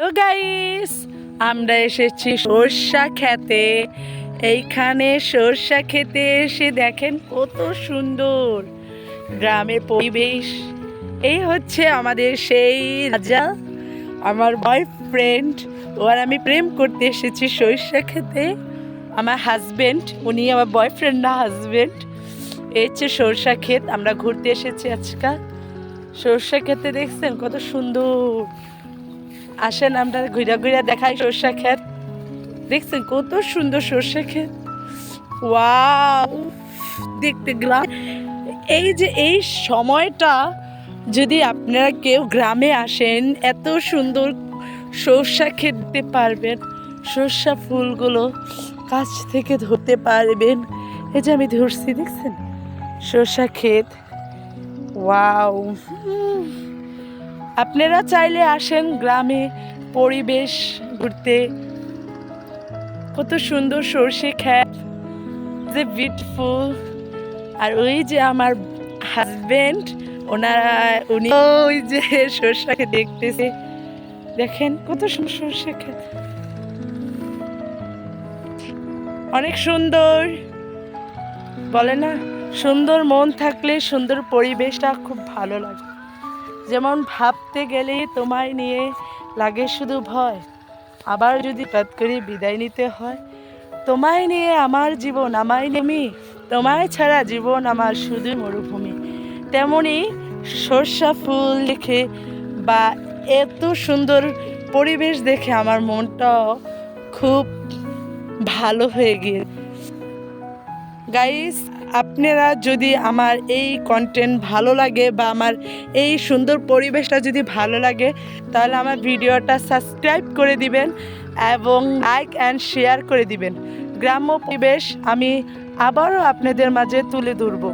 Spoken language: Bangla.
হ্যালো গাইস আমরা এসেছি সর্ষা খেতে। এইখানে সর্ষা খেতে এসে দেখেন কত সুন্দর গ্রামের পরিবেশ। এই হচ্ছে আমাদের সেই রাজা, আমার বয়ফ্রেন্ড ও আর আমি প্রেম করতে এসেছি সর্ষা খেতে। আমার হাজবেন্ড উনি আমার বয়ফ্রেন্ড না হাজবেন্ড এই হচ্ছে সর্ষা ক্ষেত, আমরা ঘুরতে এসেছি আজকাল। সর্ষা খেতে দেখছেন কত সুন্দর। আসেন, আমরা ঘুরা ঘুরা দেখাই সর্ষা ক্ষেত। দেখছেন কত সুন্দর সর্ষা ক্ষেত। দেখতে গ্রাম। এই যে এই সময়টা, যদি আপনারা কেউ গ্রামে আসেন, এত সুন্দর সর্ষা খেতে পারবেন, সর্ষা ফুলগুলো কাছ থেকে ধরতে পারবেন। এই যে আমি ধরছি, দেখছেন? সর্ষা ক্ষেত। ওয়াও। আপনারা চাইলে আসেন গ্রামে পরিবেশ ঘুরতে। কত সুন্দর সর্ষে খ্যাত যে বিউটিফুল আর ওই যে আমার হাজবেন্ড ওনারা, উনি ওই যে সর্ষাকে দেখতেছে। দেখেন কত সুন্দর সর্ষে ক্ষেত অনেক সুন্দর। বলে না, সুন্দর মন থাকলে সুন্দর পরিবেশটা খুব ভালো লাগে। যেমন ভাবতে গেলে তোমায় নিয়ে লাগে শুধু ভয়, আবার যদি হঠাৎ করে বিদায় নিতে হয়, তোমায় নিয়ে আমার জীবন আমায় নেমি তোমায় ছাড়া জীবন আমার শুধু মরুভূমি। তেমনি সর্ষা ফুল দেখে বা এত সুন্দর পরিবেশ দেখে আমার মনটাও খুব ভালো হয়ে গিয়ে গাইস আপনারা যদি আমার এই কন্টেন্ট ভালো লাগে বা আমার এই সুন্দর পরিবেশটা যদি ভালো লাগে, তাহলে আমার ভিডিওটা সাবস্ক্রাইব করে দিবেন এবং লাইক অ্যান্ড শেয়ার করে দিবেন। গ্রাম্য পরিবেশ আমি আবারও আপনাদের মাঝে তুলে ধরবো।